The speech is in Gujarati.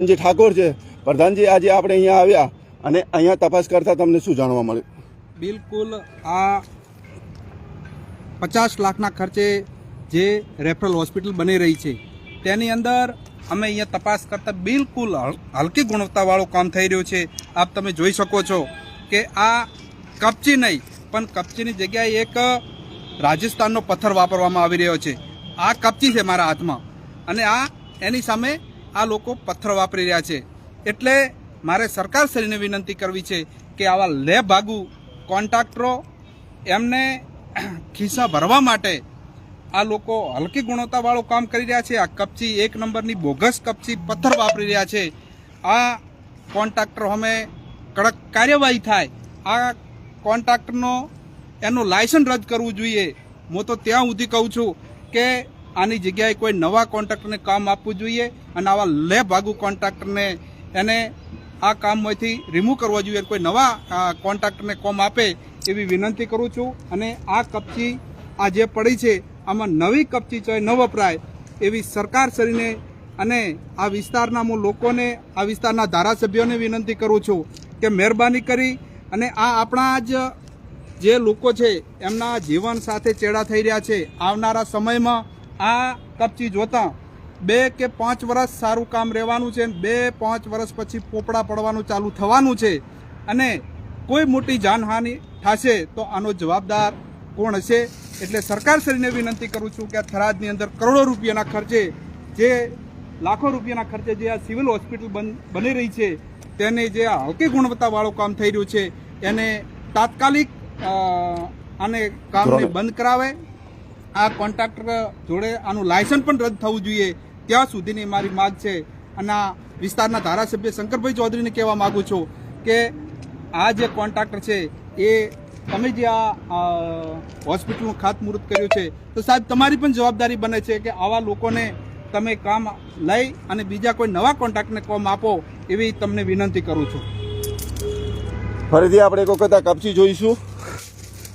પ્રધાનજી ઠાકોર છે. પ્રધાનજી, આજે આપણે અહીંયા આવ્યા અને અહીંયા તપાસ કરતા તમને શું જાણવા મળ્યું? બિલકુલ આ પચાસ લાખના ખર્ચે જે રેફરલ હોસ્પિટલ બની રહી છે, તેની અંદર અમે અહીંયા તપાસ કરતાં બિલકુલ હલકી ગુણવત્તાવાળું કામ થઈ રહ્યું છે. આપ તમે જોઈ શકો છો કે આ કપચી નહીં, પણ કપચીની જગ્યાએ એક રાજસ્થાનનો પથ્થર વાપરવામાં આવી રહ્યો છે. આ કપચી છે મારા હાથમાં અને આ એની સામે આ લોકો પથ્થર વાપરી રહ્યા છે. એટલે મારે સરકારશ્રીને વિનંતી કરવી છે કે આવા લે ભાગુ કોન્ટ્રાક્ટરો એમને ખિસ્સા ભરવા માટે આ લોકો હલકી ગુણવત્તાવાળું કામ કરી રહ્યા છે. આ કપચી એક નંબરની બોગસ કપચી પથ્થર વાપરી રહ્યા છે. આ કોન્ટ્રાક્ટર અમે કડક કાર્યવાહી થાય. આ કોન્ટ્રાક્ટરનો એનું લાયસન્સ રદ કરવું જોઈએ. હું તો ત્યાં સુધી કહું છું કે આની જગ્યાએ કોઈ નવા કોન્ટ્રાક્ટરને કામ આપવું જોઈએ અને આવા લે ભાગુ કોન્ટ્રાક્ટરને એને આ કામમાંથી રિમૂવ કરવો જોઈએ કોઈ નવા કોન્ટ્રાક્ટરને કામ આપે એવી વિનંતી કરું છું. અને આ કપચી આ જે પડી છે, આમાં નવી કપચી ચોય ન વપરાય એવી સરકાર શ્રીને અને આ વિસ્તારના હું લોકોને, આ વિસ્તારના ધારાસભ્યોને વિનંતી કરું છું કે મહેરબાની કરી અને આ આપણા જ જે લોકો છે, એમના જીવન સાથે ચેડા થઈ રહ્યા છે. આવનારા સમયમાં આ કપચી જોતા બે કે પાંચ વર્ષ સારું કામ રહેવાનું છે અને બે પાંચ વર્ષ પછી પોપડા પડવાનું ચાલુ થવાનું છે અને કોઈ મોટી જાનહાનિ થશે તો આનો જવાબદાર કોણ હશે? એટલે સરકારશ્રીને વિનંતી કરું છું કે આ થરાદની અંદર કરોડો રૂપિયાના ખર્ચે જે લાખો રૂપિયાના ખર્ચે જે આ સિવિલ હોસ્પિટલ બન બની રહી છે તેને જે આ હલકી ગુણવત્તાવાળું કામ થઈ રહ્યું છે એને તાત્કાલિક આને કામને બંધ કરાવે આ કોન્ટ્રાક્ટર જોડે આનું લાયસન્સ પણ રદ થવું જોઈએ. ત્યાં સુધીની મારી માગ છે. અને આ વિસ્તારના ધારાસભ્ય શંકરભાઈ ચૌધરીને કહેવા માંગુ છું કે આ જે કોન્ટ્રાક્ટર છે, એ તમે જે આ હોસ્પિટલનું ખાતમુહૂર્ત કર્યું છે, તો સાહેબ તમારી પણ જવાબદારી બને છે કે આવા લોકોને તમે કામ લઈ અને બીજા કોઈ નવા કોન્ટ્રાક્ટને કામ આપો એવી તમને વિનંતી કરું છું. ફરીથી આપણે એક વખત આ કપચી જોઈશું.